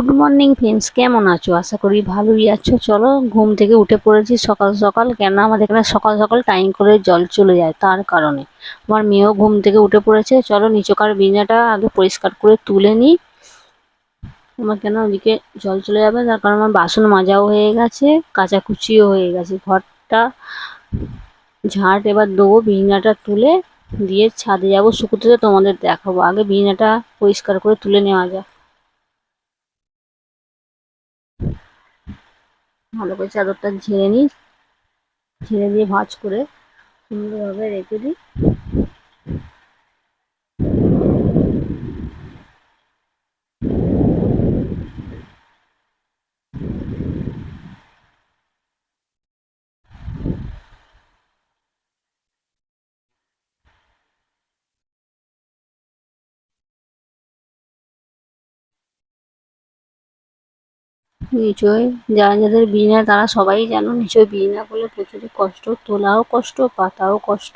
Good morning friends কেমন আছো? আশা করি ভালোই আছো। চলো, ঘুম থেকে উঠে পড়েছি সকাল সকাল কেন আমাদের এখানে সকাল সকাল টাইম করে জল চলে যায় তার কারণে। আমার মেয়েও ঘুম থেকে উঠে পড়েছে। চলো, নিচকার বিনাটা আগে পরিষ্কার করে তুলে নিই। আমার কেন ওদিকে জল চলে যাবে? তার কারণ আমার বাসন মাজাও হয়ে গেছে, কাচাকুচিও হয়ে গেছে। ঘরটা ঝাঁট এবার দেবো বিনাটা তুলে দিয়ে ছাদে যাব। শুকুতে তোমাদের দেখাবো। আগে বিনাটা পরিষ্কার করে তুলে নেওয়া যাক। ভালো করে চাদরটা ঝেড়ে নিই। ঝেড়ে দিয়ে ভাঁজ করে সুন্দরভাবে রেখে দিই। নিচয়। যারা যাদের বিনা তারা সবাই জানো, নিচয় বিনা করলে প্রচুর কষ্ট। তোলাও কষ্ট, পাতাও কষ্ট।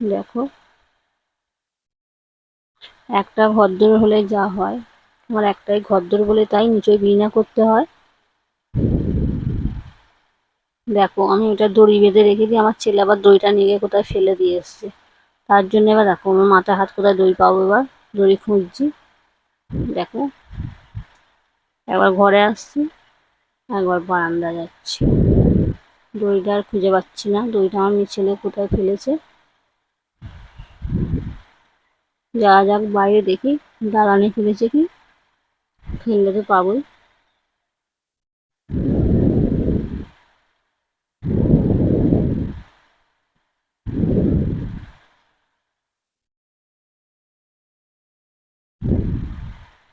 দেখো। একটা ঘরদোর হলে যা হয়, আমার একটাই ঘরদোর বলে তাই নিচয় বিনা করতে হয়। দেখো, আমি ওটা দড়ি বেঁধে রেখে দিই আমার ছেলে আবার দড়িটা নিয়ে কোথায় ফেলে দিয়ে এসছে। তার জন্য এবার দেখো, আমার মাথা হাত কোথায় দড়ি পাবো এবার? দড়ি খুঁজছি। দেখো। একবার ঘরে আসছি, একবার বারান্দা যাচ্ছি। দড়িটা আর খুঁজে পাচ্ছি না, দড়িটা আমার ছেলে কোথায় ফেলেছে। যা যাক, বাইরে দেখি, দালানে ফেলেছে কি? ফেললে তো পাবোই।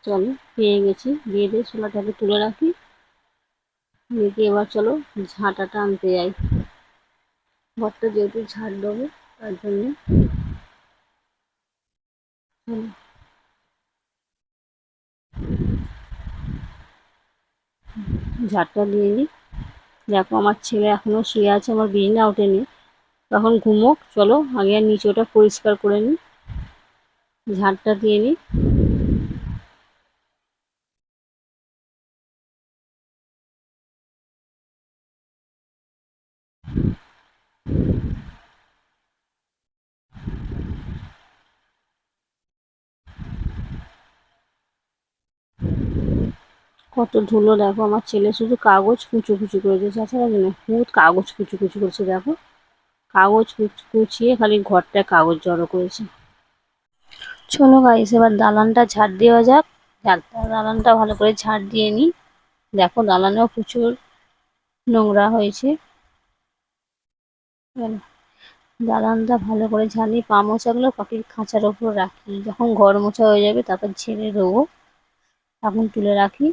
চলো পেয়ে গেছি, দিয়ে দিয়ে তুলে রাখি। রেখে এবার চলো, ঝাঁটাটা আনতে যাই। ঘরটা যেহেতু ঝাড় দেবো, তার জন্যে। ঝাড়টা দিয়ে নিই দেখো, আমার ছেলে এখনও শুয়ে আছে, আমার বিছনা ওঠেনি। তখন ঘুমোক, চলো, আগে আর নিচেটা পরিষ্কার করে নিই। ঝাড়টা দিয়ে নিই কত ধুলো, দেখো আমার ছেলে শুধু কাগজ কুচু কুচু করেছে তাছাড়া না বহুত কাগজ কুচু কুচু করেছে, দেখো। কাগজ কুচিয়ে খালি ঘরটায় কাগজ জড়ো করেছে। চলো গাইস এবার দালানটা ঝাড় দেওয়া যাক। দালানটা ভালো করে ঝাড় দিয়ে নিই দেখো দালানেও প্রচুর নোংরা হয়েছে। দালানটা ভালো করে ঝাড়ি পা মোছাগুলো পাখির খাঁচার ওপর রাখি। যখন ঘর মোছা হয়ে যাবে, তারপর ছেড়ে দেবো। এখন তুলে রাখি।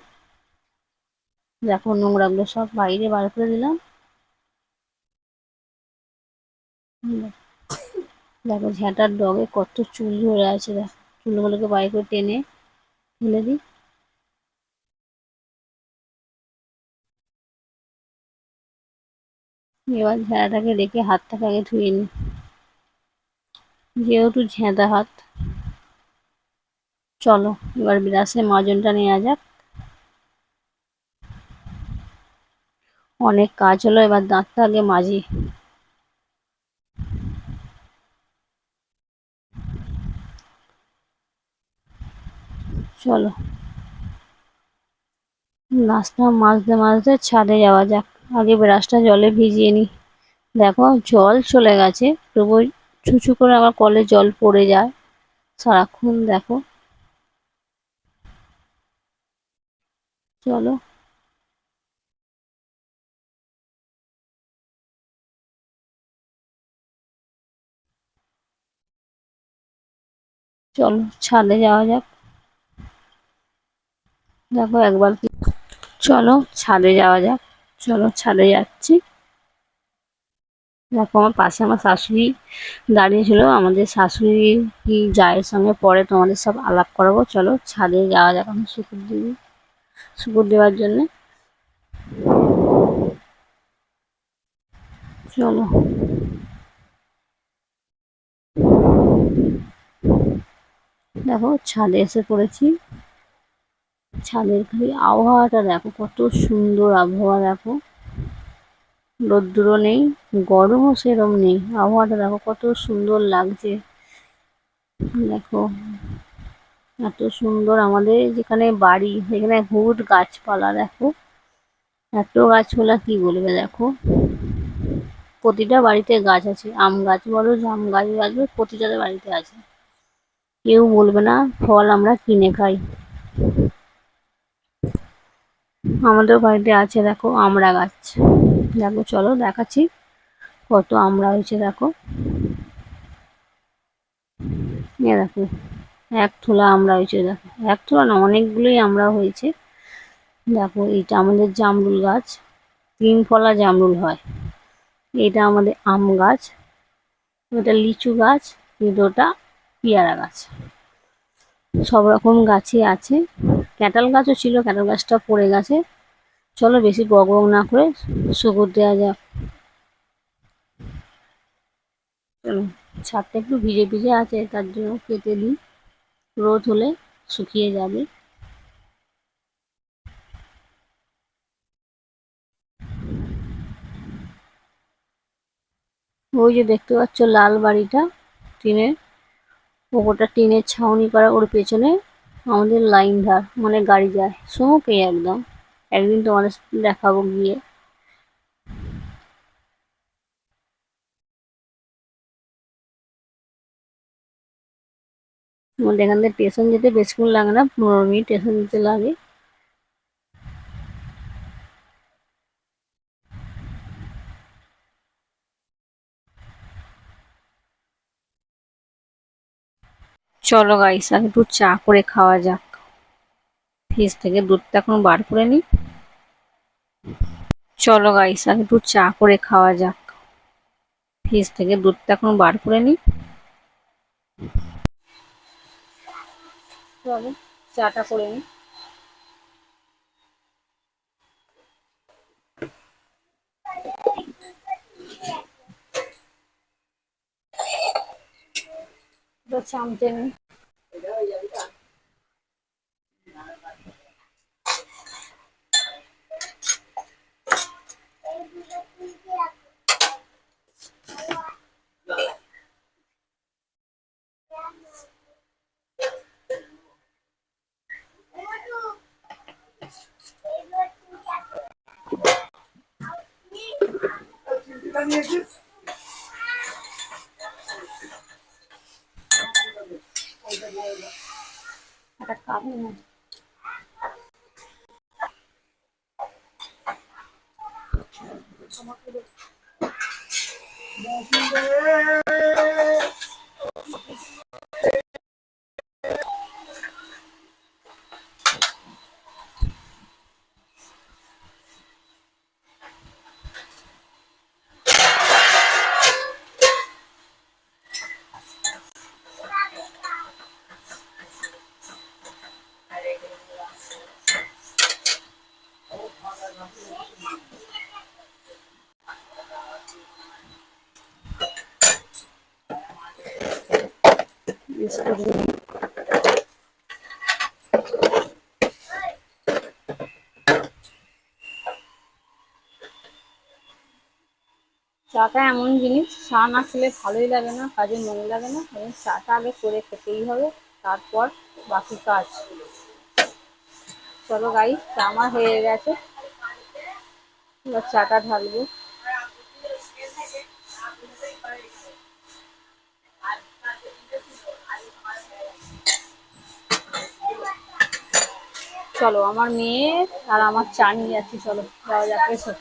দেখো নোংরাগুলো সব বাইরে বার করে দিলাম। দেখো ঝ্যাঁটার ডগে কত চুল ধরে আছে, দেখো। চুলগুলোকে বাইরে করে টেনে ফেলে দিই। এবার ঝ্যাঁটাকে রেখে হাতটাকে আগে ধুয়ে নিই। যেহেতু ঝ্যাঁদা হাত, চলো এবার বিরাসে মাজনটা নেওয়া যাক। অনেক কাজ হলো, এবার দাঁতটা আগে মাজি। চলো। নাস্তা মাজতে মাজতে ছাদে যাওয়া যাক। আগে ব্রাশটা জলে ভিজিয়ে নিই। দেখো, জল চলে গেছে। তবু ছুঁচু করে আমার কলে জল পড়ে যায়। সারাক্ষণ দেখো। চলো। চলো, ছাদে যাওয়া যাক। দেখো একবার কি চলো, ছাদে যাওয়া যাক। চলো, ছাদে যাচ্ছি। দেখো আমার পাশে আমার শাশুড়ি দাঁড়িয়ে ছিল। আমাদের শাশুড়ি কি জায়ের সঙ্গে পরে তোমাদের সব আলাপ করাবো। চলো, ছাদে যাওয়া যাক আমি শুকুর দিবি শুকুর দেওয়ার জন্যে। চলো। দেখো, ছাদে এসে পড়েছি। ছাদের খালি আবহাওয়াটা দেখো, কত সুন্দর আবহাওয়া দেখো। রোদ্দুরও নেই, গরমও সেরম নেই। আবহাওয়াটা দেখো, কত সুন্দর লাগছে। দেখো, এত সুন্দর আমাদের যেখানে বাড়ি, সেখানে হুট গাছপালা, দেখো। এত গাছপালা কি বলবে, দেখো। প্রতিটা বাড়িতে গাছ আছে, আম গাছ বলো, জাম গাছ গাছ প্রতিটা বাড়িতে আছে। কেউ বলবে না, ফল আমরা কিনে খাই। আমাদের বাড়িতে আছে দেখো আমড়া গাছ। দেখো চলো দেখাচ্ছি কত আমড়া হয়েছে দেখো। দেখো, এক থোলা আমরা হয়েছে দেখো। এক থোলা না, অনেকগুলোই আমরা হয়েছে। দেখো এটা আমাদের জামরুল গাছ, তিন ফলা জামরুল হয়। এটা আমাদের আম গাছ ওটা লিচু গাছ কিন্তু ওটা পেয়ারা গাছ। সব রকম গাছই আছে। ক্যাটাল গাছও ছিল, ক্যাটাল গাছটা পড়ে গেছে। চলো বেশি বক না করে শুকুর দেওয়া যাক। ছাদটা একটু ভিজে ভিজে আছে, তার জন্য কেটে দিই। রোদ হলে শুকিয়ে যাবে। ওই যে দেখতে পাচ্ছ লাল বাড়িটা, টিনের। ওপরটা টিনের ছাউনি করা ওর পেছনে আমাদের লাইন ধার মানে গাড়ি যায়। সুমুখে একদম। একদিন তোমাদের দেখাবো গিয়ে। আমাদের এখান থেকে স্টেশন যেতে বেশিক্ষণ লাগে না, পনেরো মিনিট স্টেশন যেতে লাগে। চলো গাইস একটু চা করে খাওয়া যাক। ফ্রিজ থেকে দুধটা এখন বার করে নিই চলো গাইস একটু চা করে খাওয়া যাক। ফ্রিজ থেকে দুধটা এখন বার করে নিই চাটা করে নিই vô trong trên Thank you. নিই একটা কাপ নিয়ে বিস্কুট নিই চাটা এমন জিনিস, চা না খেলে ভালোই লাগে না, কাজে মনে লাগে না কারণ চাটা আগে করে খেতেই হবে, তারপর বাকি কাজ। চলো গাই চা আমার হয়ে গেছে। এবার চাটা ঢালবো। চলো, আমার মেয়ে আর আমার চা নিয়ে যাচ্ছি চলো, যাওয়া যাক এসো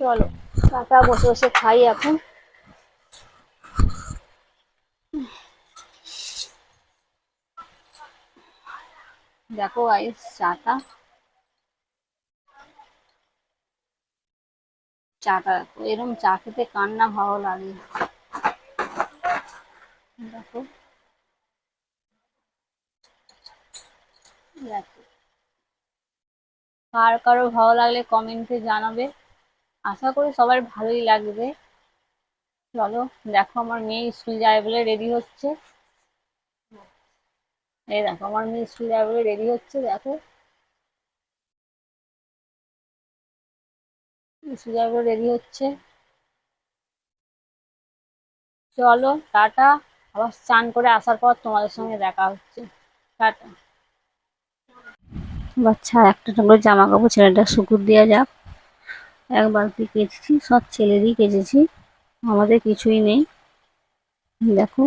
চলো চাটা বসে বসে খাই এখন। দেখো গাইস চাটা। চাটা দেখো এরকম চা খেতে কান্না ভালো লাগে? দেখো। দেখো। কার ভালো লাগলে কমেন্টে জানাবে। আশা করি সবার ভালোই লাগবে। চলো, দেখো আমার মেয়ে স্কুল যায় বলে রেডি হচ্ছে। এই দেখো, আমার মেয়ে স্কুল যায় বলে রেডি হচ্ছে, দেখো। স্কুল যায় বলে রেডি হচ্ছে। চলো, টাটা। আবার স্নান করে আসার পর তোমাদের সঙ্গে দেখা হচ্ছে। বাচ্চা, একটা করে জামা কাপড় ছেলেটা শুকুর দেওয়া যাক। এক বালতি কেচেছি? সব ছেলেরই কেচেছি। আমাদের কিছুই নেই। দেখো।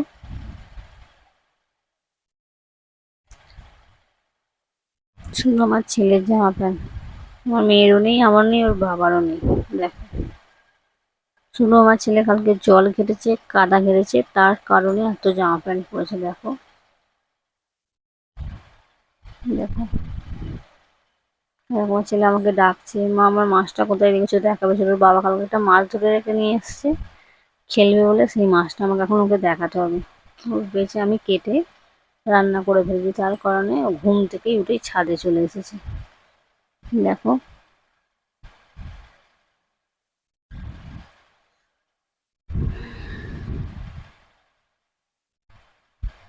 শুধু আমার ছেলের জামা প্যান্ট। আমার মেয়েরও নেই, আমার নেই, ওর বাবারও নেই। দেখো। শুধু আমার ছেলে কালকে জল ঘেটেছে কাদা ঘেটেছে তার কারণে এত জামা প্যান্ট পরেছে, দেখো। দেখো। আমার ছেলে আমাকে ডাকছে, মা, আমার মাছটা কোথায় রেখেছো? দেখাবে ওর বাবা কালকে একটা মাছ ধরে রেখে নিয়ে এসছে, খেলবে বলে, সেই মাছটা আমাকে এখন ওকে দেখাতে হবে। ওর বেছে আমি কেটে রান্না করে ফেলবি তার কারণে ঘুম থেকেই উঠেই ছাদে চলে এসেছে। দেখো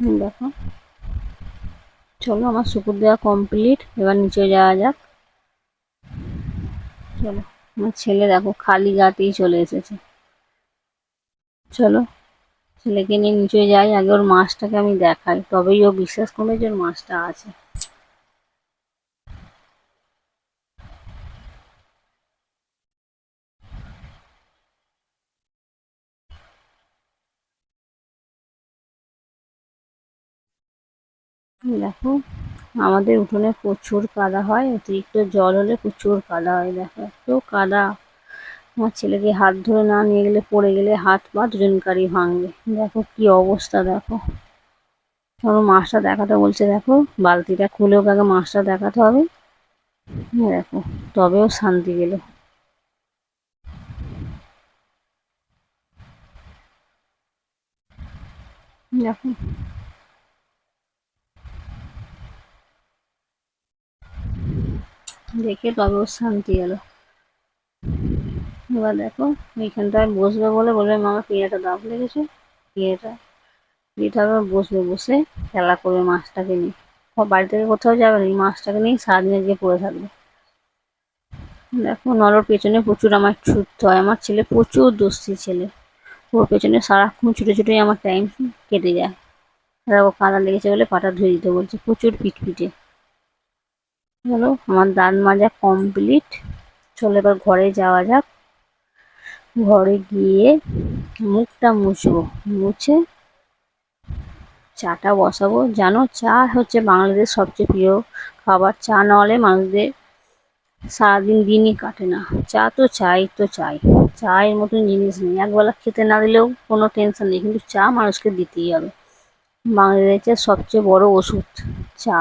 দেখো। চলো, আমার শুকুর দেওয়া কমপ্লিট এবার নিচে যাওয়া যাক। চলো, আমার ছেলে দেখো, খালি গাতেই চলে এসেছে। চলো, ছেলেকে নিয়ে নিচে যাই। আগে ওর মাছটাকে আমি দেখাই। তবেই ও বিশ্বাস করবে যে ওর মাছটা আছে। দেখো, আমাদের উঠোনে প্রচুর কাদা হয়, অতিরিক্ত জল হলে প্রচুর কাদা হয়, দেখো, এত কাদা। আমার ছেলেকে হাত ধরে না নিয়ে গেলে পড়ে গেলে হাত পা দুজনকারই ভাঙবে। দেখো কি অবস্থা, দেখো। ওর মাছটা দেখাতে বলছে, দেখো, বালতিটা খুলেও আগে মাছটা দেখাতে হবে। দেখো, তবেও শান্তি পেল দেখো দেখে তবে শান্তি এলো। এবার দেখো, এইখানটায় বসবে বলে বলবে, মামা পিঁড়েটা দাব লেগেছে পিঁড়েটা হবে বসবে, বসে খেলা করবে মাছটাকে নিয়ে। বাড়ি থেকে কোথাও যাবে না মাছটাকে নিয়ে সারাদিনে গিয়ে পড়ে থাকবে। দেখো নলর পেছনে প্রচুর আমার ছুটতে হয়। আমার ছেলে প্রচুর দোস্তি ছেলে। ওর পেছনে সারাক্ষণ ছুটে ছুটেই আমার টাইম কেটে যায়। দেখো, কাদা লেগেছে বলে পাটা ধুয়ে দিতে বলছে, প্রচুর পিটপিটে। হলো আমার দাঁত মাজা কমপ্লিট চলো, এবার ঘরে যাওয়া যাক। ঘরে গিয়ে মুখটা মুছবো, মুছে চাটা বসাবো। জানো, চা হচ্ছে বাঙালিদের সবচেয়ে প্রিয় খাবার। চা না হলে মানুষদের সারাদিন দিনই কাটে না। চা তো চাই তো চাই। চায়ের মতন জিনিস নেই। একবেলা খেতে না দিলেও কোনো টেনশন নেই, কিন্তু চা মানুষকে দিতেই হবে। বাঙালিদের সবচেয়ে বড় ওষুধ চা।